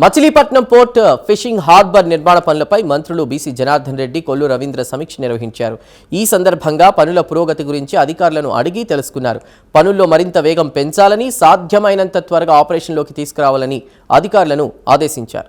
Machilipatnam port fishing harbour నిర్మాణ పనులపై మంత్రులు బీసీ జనార్దన్ రెడ్డి కొల్లు రవీంద్ర సమీక్ష నిర్వహించారు. ఈ సందర్భంగా పనుల పురోగతి గురించి అధికారులను అడిగి తెలుసుకున్నారు. పనుల్లో మరింత వేగం పెంచాలని సాధ్యమైనంత త్వరగా ఆపరేషన్లోకి తీసుకురావాలని అధికారులను ఆదేశించారు.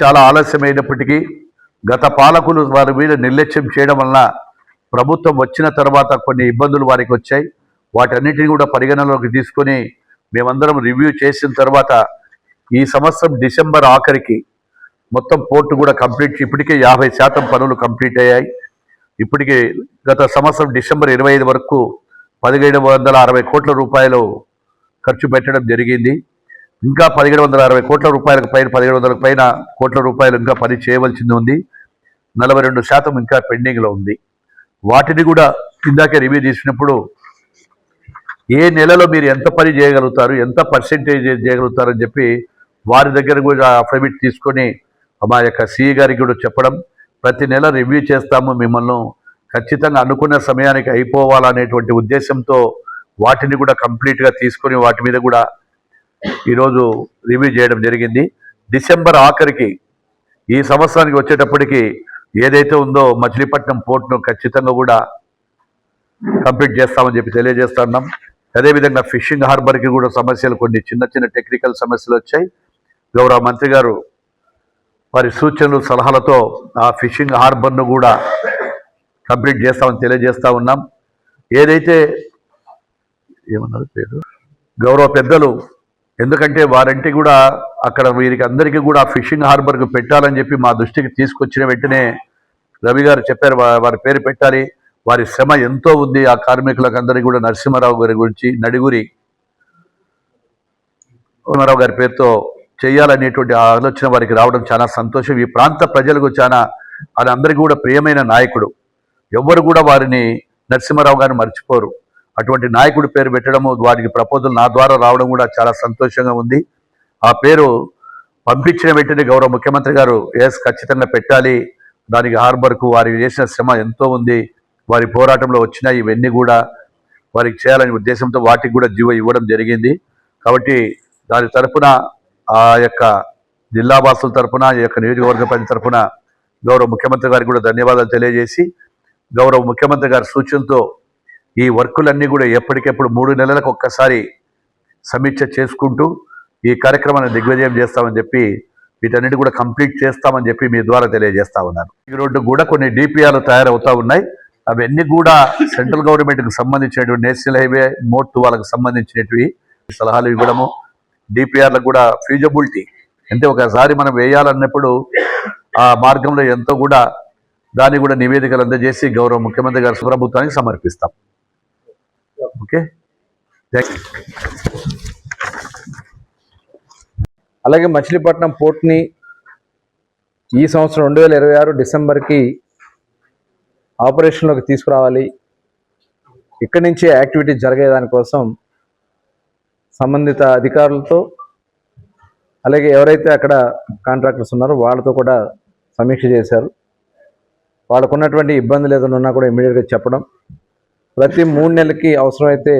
చాలా ఆలస్యమైనప్పటికీ గత పాలకులు వారి మీద నిర్లక్ష్యం చేయడం వలన ప్రభుత్వం వచ్చిన తర్వాత కొన్ని ఇబ్బందులు వారికి వచ్చాయి. వాటన్నిటిని కూడా పరిగణనలోకి తీసుకొని మేమందరం రివ్యూ చేసిన తర్వాత ఈ సంవత్సరం డిసెంబర్ ఆఖరికి మొత్తం పోర్టు కూడా కంప్లీట్ ఇప్పటికే యాభై శాతం పనులు కంప్లీట్ అయ్యాయి. ఇప్పటికే గత సంవత్సరం డిసెంబర్ ఇరవై ఐదు వరకు పదిహేడు వందల అరవై కోట్ల రూపాయలు ఖర్చు పెట్టడం జరిగింది. ఇంకా పదిహేడు వందల అరవై కోట్ల రూపాయలకు పైన పదిహేడు వందల పైన కోట్ల రూపాయలు ఇంకా పని చేయవలసింది ఉంది. నలభై రెండు శాతం ఇంకా పెండింగ్లో ఉంది. వాటిని కూడా ఇందాకే రివ్యూ చేసినప్పుడు ఏ నెలలో మీరు ఎంత పని చేయగలుగుతారు ఎంత పర్సెంటేజ్ చేయగలుగుతారని చెప్పి వారి దగ్గర కూడా అఫిడవిట్ తీసుకొని మా యొక్క సిఈ గారికి కూడా చెప్పడం. ప్రతి నెల రివ్యూ చేస్తాము మిమ్మల్ని. ఖచ్చితంగా అనుకున్న సమయానికి అయిపోవాలనేటువంటి ఉద్దేశంతో వాటిని కూడా కంప్లీట్గా తీసుకొని వాటి మీద కూడా ఈరోజు రివ్యూ చేయడం జరిగింది. డిసెంబర్ ఆఖరికి ఈ సంవత్సరానికి వచ్చేటప్పటికి ఏదైతే ఉందో మచిలీపట్నం పోర్టును ఖచ్చితంగా కూడా కంప్లీట్ చేస్తామని చెప్పి తెలియజేస్తున్నాం. అదేవిధంగా ఫిషింగ్ హార్బర్కి కూడా సమస్యలు కొన్ని చిన్న చిన్న టెక్నికల్ సమస్యలు వచ్చాయి. గౌరవ మంత్రి గారు వారి సూచనలు సలహాలతో ఆ ఫిషింగ్ హార్బర్ను కూడా కంప్లీట్ చేస్తామని తెలియజేస్తూ ఉన్నాం. ఏదైతే ఏమన్నారు పేరు? గౌరవ పెద్దలు ఎందుకంటే వారంటే కూడా అక్కడ వీరికి అందరికీ కూడా ఫిషింగ్ హార్బర్కు పెట్టాలని చెప్పి మా దృష్టికి తీసుకొచ్చిన వెంటనే రవి గారు చెప్పారు వారి పేరు పెట్టాలి. వారి శ్రమ ఎంతో ఉంది ఆ కార్మికులకు అందరికీ కూడా. నరసింహారావు గారి గురించి నడిగురి నరసింహారావు గారి పేరుతో చేయాలనేటువంటి ఆలోచన వారికి రావడం చాలా సంతోషం. ఈ ప్రాంత ప్రజలకు చాలా అది అందరికీ కూడా ప్రియమైన నాయకుడు. ఎవ్వరు కూడా వారిని నరసింహారావు గారిని మర్చిపోరు. అటువంటి నాయకుడి పేరు పెట్టడము వారికి ప్రపోజల్ నా ద్వారా రావడం కూడా చాలా సంతోషంగా ఉంది. ఆ పేరు పంపించిన వెంటనే గౌరవ ముఖ్యమంత్రి గారు ఎస్ ఖచ్చితంగా పెట్టాలి. దానికి హార్బర్కు వారికి చేసిన శ్రమ ఎంతో ఉంది. వారి పోరాటంలో వచ్చిన ఇవన్నీ కూడా. వారికి చేయాలనే ఉద్దేశంతో వాటికి కూడా జీవ ఇవ్వడం జరిగింది. కాబట్టి దాని తరఫున ఆ యొక్క జిల్లా వాసుల తరఫున ఈ యొక్క నియోజకవర్గ ప్రజల తరఫున గౌరవ ముఖ్యమంత్రి గారికి కూడా ధన్యవాదాలు తెలియజేసి గౌరవ ముఖ్యమంత్రి గారి సూచనతో ఈ వర్కులన్నీ కూడా ఎప్పటికెప్పుడు మూడు నెలలకు ఒక్కసారి సమీక్ష చేసుకుంటూ ఈ కార్యక్రమాన్ని దిగ్విజయం చేస్తామని చెప్పి వీటన్నిటి కూడా కంప్లీట్ చేస్తామని చెప్పి మీ ద్వారా తెలియజేస్తా ఉన్నాను. ఈ రోడ్డు కూడా కొన్ని డిపిఆర్లు తయారవుతా ఉన్నాయి. అవన్నీ కూడా సెంట్రల్ గవర్నమెంట్కి సంబంధించినటువంటి నేషనల్ హైవే మోట్ వాళ్ళకి సంబంధించినవి సలహాలు ఇవ్వడము డిపిఆర్లకు కూడా ఫీజబిలిటీ అంటే ఒకసారి మనం వేయాలన్నప్పుడు ఆ మార్గంలో ఎంతో కూడా దాన్ని కూడా నివేదికలు అందజేసి గౌరవ ముఖ్యమంత్రి గారి ప్రభుత్వానికి సమర్పిస్తాం. ఓకే. అలాగే మచిలీపట్నం పోర్ట్ని ఈ సంవత్సరం రెండు వేల ఇరవై ఆరు డిసెంబర్కి ఆపరేషన్లోకి తీసుకురావాలి. ఇక్కడి నుంచే యాక్టివిటీ జరిగేదానికోసం సంబంధిత అధికారులతో అలాగే ఎవరైతే అక్కడ కాంట్రాక్టర్స్ ఉన్నారో వాళ్ళతో కూడా సమీక్ష చేశారు. వాళ్ళకు ఉన్నటువంటి ఇబ్బందులు ఏదైనా ఉన్నా కూడా ఇమీడియట్గా చెప్పడం ప్రతి మూడు నెలలకి అవసరమైతే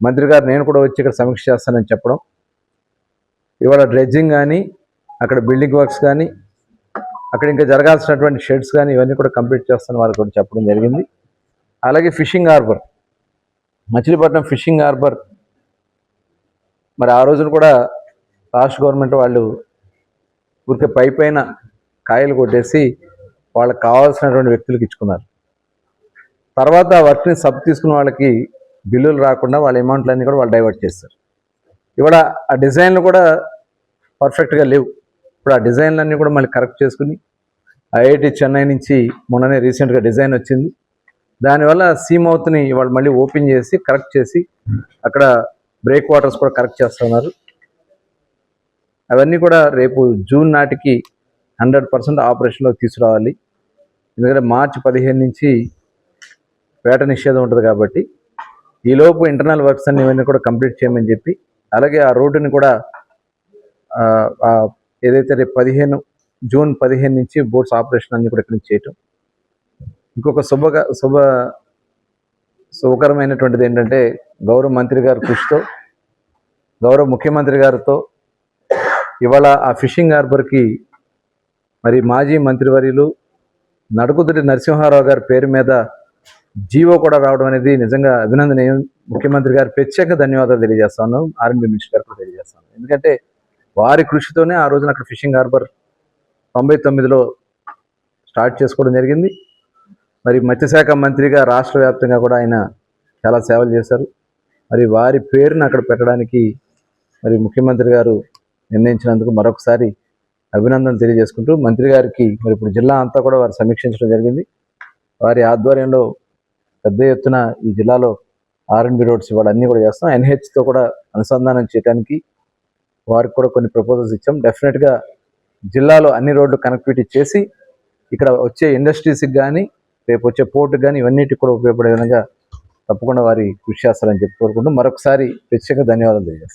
మంత్రి గారు నేను కూడా వచ్చి ఇక్కడ సమీక్ష చేస్తానని చెప్పడం. ఇవాళ డ్రెడ్జింగ్ కానీ అక్కడ బిల్డింగ్ వర్క్స్ కానీ అక్కడ ఇంకా జరగాల్సినటువంటి షెడ్స్ కానీ ఇవన్నీ కూడా కంప్లీట్ చేస్తాను వారికి కూడా చెప్పడం జరిగింది. అలాగే fishing harbour Machilipatnam fishing harbour మరి ఆ రోజున కూడా రాష్ట్ర గవర్నమెంట్ వాళ్ళు ఊరికే పై పైన కాయలు కొట్టేసి వాళ్ళకి కావాల్సినటువంటి వ్యక్తులకు ఇచ్చుకున్నారు. తర్వాత వర్క్ని సబ్ తీసుకున్న వాళ్ళకి బిల్లులు రాకుండా వాళ్ళ అమౌంట్లన్నీ కూడా వాళ్ళు డైవర్ట్ చేస్తారు. ఇవాళ ఆ డిజైన్లు కూడా పర్ఫెక్ట్గా లేవు. ఇప్పుడు ఆ డిజైన్లన్నీ కూడా మళ్ళీ కరెక్ట్ చేసుకుని ఐఐటి చెన్నై నుంచి మొన్ననే రీసెంట్గా డిజైన్ వచ్చింది. దానివల్ల సీ మౌత్ని ఇవాళ మళ్ళీ ఓపెన్ చేసి కరెక్ట్ చేసి అక్కడ బ్రేక్ వాటర్స్ కూడా కరెక్ట్ చేస్తున్నారు. అవన్నీ కూడా రేపు జూన్ నాటికి హండ్రెడ్ పర్సెంట్ ఆపరేషన్లో తీసుకురావాలి. ఎందుకంటే మార్చి పదిహేను నుంచి వేట నిషేధం ఉంటుంది కాబట్టి ఈలోపు ఇంటర్నల్ వర్క్స్ అన్ని ఇవన్నీ కూడా కంప్లీట్ చేయమని చెప్పి అలాగే ఆ రోడ్డుని కూడా ఏదైతే రేపు పదిహేను జూన్ పదిహేను నుంచి బోట్స్ ఆపరేషన్ అన్ని కూడా ఇక్కడ నుంచి చేయటం. ఇంకొక శుభ శుభ శుభకరమైనటువంటిది ఏంటంటే గౌరవ మంత్రి గారి కృషితో గౌరవ ముఖ్యమంత్రి గారితో ఇవాళ ఆ ఫిషింగ్ హార్బర్కి మరి మాజీ మంత్రివర్యులు నడుకుదుటి నరసింహారావు గారి పేరు మీద జీవో కూడా రావడం అనేది నిజంగా అభినందనీయం. ముఖ్యమంత్రి గారు ప్రత్యేక ధన్యవాదాలు తెలియజేస్తాను. ఆర్ఎంబీ మినిస్టర్ గారు కూడా తెలియజేస్తాను. ఎందుకంటే వారి కృషితోనే ఆ రోజున అక్కడ ఫిషింగ్ హార్బర్ తొంభై తొమ్మిదిలో స్టార్ట్ చేసుకోవడం జరిగింది. మరి మత్స్యశాఖ మంత్రిగా రాష్ట్ర వ్యాప్తంగా కూడా ఆయన చాలా సేవలు చేశారు. మరి వారి పేరును అక్కడ పెట్టడానికి మరి ముఖ్యమంత్రి గారు నిర్ణయించినందుకు మరొకసారి అభినందనలు తెలియజేసుకుంటూ మంత్రి గారికి మరి ఇప్పుడు జిల్లా అంతా కూడా వారు సమీక్షించడం జరిగింది. వారి ఆధ్వర్యంలో పెద్ద ఎత్తున ఈ జిల్లాలో ఆర్ఎన్బి రోడ్స్ ఇవాళ అన్నీ కూడా చేస్తాం ఎన్హెచ్తో కూడా అనుసంధానం చేయడానికి వారికి కూడా కొన్ని ప్రపోజల్స్ ఇచ్చాం. డెఫినెట్గా జిల్లాలో అన్ని రోడ్లు కనెక్టివిటీ చేసి ఇక్కడ వచ్చే ఇండస్ట్రీస్కి కానీ రేపు వచ్చే పోర్టుకి కానీ ఇవన్నిటికి కూడా ఉపయోగపడే విధంగా తప్పకుండా వారి కృషి చేస్తారని చెప్పి కోరుకుంటూ మరొకసారి ప్రత్యేక ధన్యవాదాలు తెలియజేస్తాను